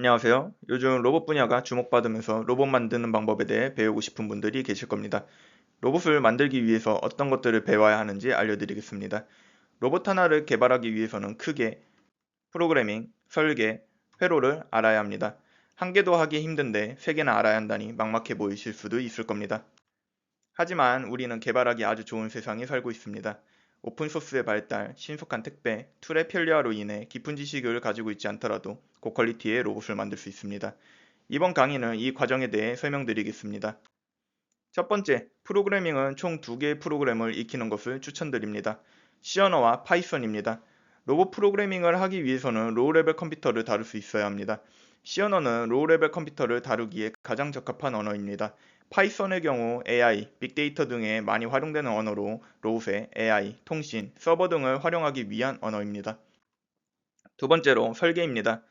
안녕하세요. 요즘 로봇 분야가 주목받으면서 로봇 만드는 방법에 대해 배우고 싶은 분들이 계실 겁니다. 로봇을 만들기 위해서 어떤 것들을 배워야 하는지 알려드리겠습니다. 로봇 하나를 개발하기 위해서는 크게 프로그래밍, 설계, 회로를 알아야 합니다. 한 개도 하기 힘든데 세 개나 알아야 한다니 막막해 보이실 수도 있을 겁니다. 하지만 우리는 개발하기 아주 좋은 세상에 살고 있습니다. 오픈소스의 발달, 신속한 택배, 툴의 편리화로 인해 깊은 지식을 가지고 있지 않더라도 고퀄리티의 로봇을 만들 수 있습니다. 이번 강의는 이 과정에 대해 설명드리겠습니다. 첫 번째, 프로그래밍은 총 두 개의 프로그램을 익히는 것을 추천드립니다. C 언어와 파이썬입니다. 로봇 프로그래밍을 하기 위해서는 로우 레벨 컴퓨터를 다룰 수 있어야 합니다. C 언어는 로우 레벨 컴퓨터를 다루기에 가장 적합한 언어입니다. 파이썬의 경우 AI, 빅데이터 등에 많이 활용되는 언어로 로봇의 AI, 통신, 서버 등을 활용하기 위한 언어입니다. 두 번째로 설계입니다.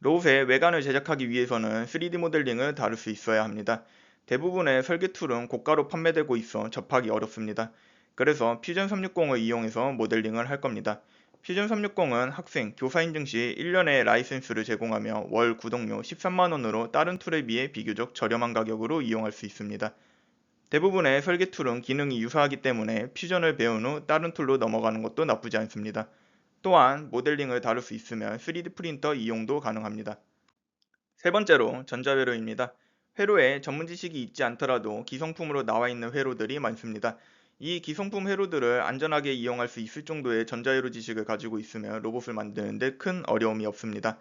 로봇의 외관을 제작하기 위해서는 3D 모델링을 다룰 수 있어야 합니다. 대부분의 설계 툴은 고가로 판매되고 있어 접하기 어렵습니다. 그래서 퓨전 360을 이용해서 모델링을 할 겁니다. 퓨전 360은 학생, 교사 인증 시 1년의 라이센스를 제공하며 월 구독료 13만원으로 다른 툴에 비해 비교적 저렴한 가격으로 이용할 수 있습니다. 대부분의 설계 툴은 기능이 유사하기 때문에 퓨전을 배운 후 다른 툴로 넘어가는 것도 나쁘지 않습니다. 또한 모델링을 다룰 수 있으면 3D 프린터 이용도 가능합니다. 세 번째로 전자회로입니다. 회로에 전문 지식이 있지 않더라도 기성품으로 나와 있는 회로들이 많습니다. 이 기성품 회로들을 안전하게 이용할 수 있을 정도의 전자회로 지식을 가지고 있으면 로봇을 만드는데 큰 어려움이 없습니다.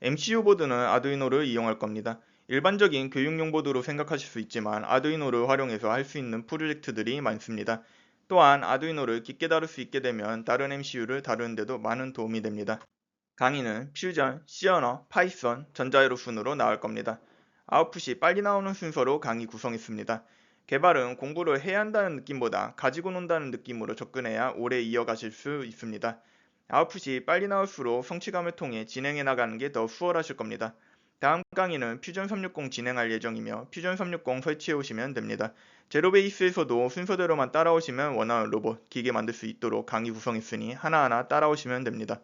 MCU 보드는 아두이노를 이용할 겁니다. 일반적인 교육용 보드로 생각하실 수 있지만 아두이노를 활용해서 할 수 있는 프로젝트들이 많습니다. 또한 아두이노를 깊게 다룰 수 있게 되면 다른 MCU를 다루는데도 많은 도움이 됩니다. 강의는 퓨전, 언어, 파이썬, 전자회로 순으로 나올 겁니다. 아웃풋이 빨리 나오는 순서로 강의 구성했습니다. 개발은 공부를 해야 한다는 느낌보다 가지고 논다는 느낌으로 접근해야 오래 이어가실 수 있습니다. 아웃풋이 빨리 나올수록 성취감을 통해 진행해 나가는 게 더 수월하실 겁니다. 다음 강의는 퓨전 360 진행할 예정이며 퓨전 360 설치해 오시면 됩니다. 제로베이스에서도 순서대로만 따라오시면 원하는 로봇, 기계 만들 수 있도록 강의 구성했으니 하나하나 따라오시면 됩니다.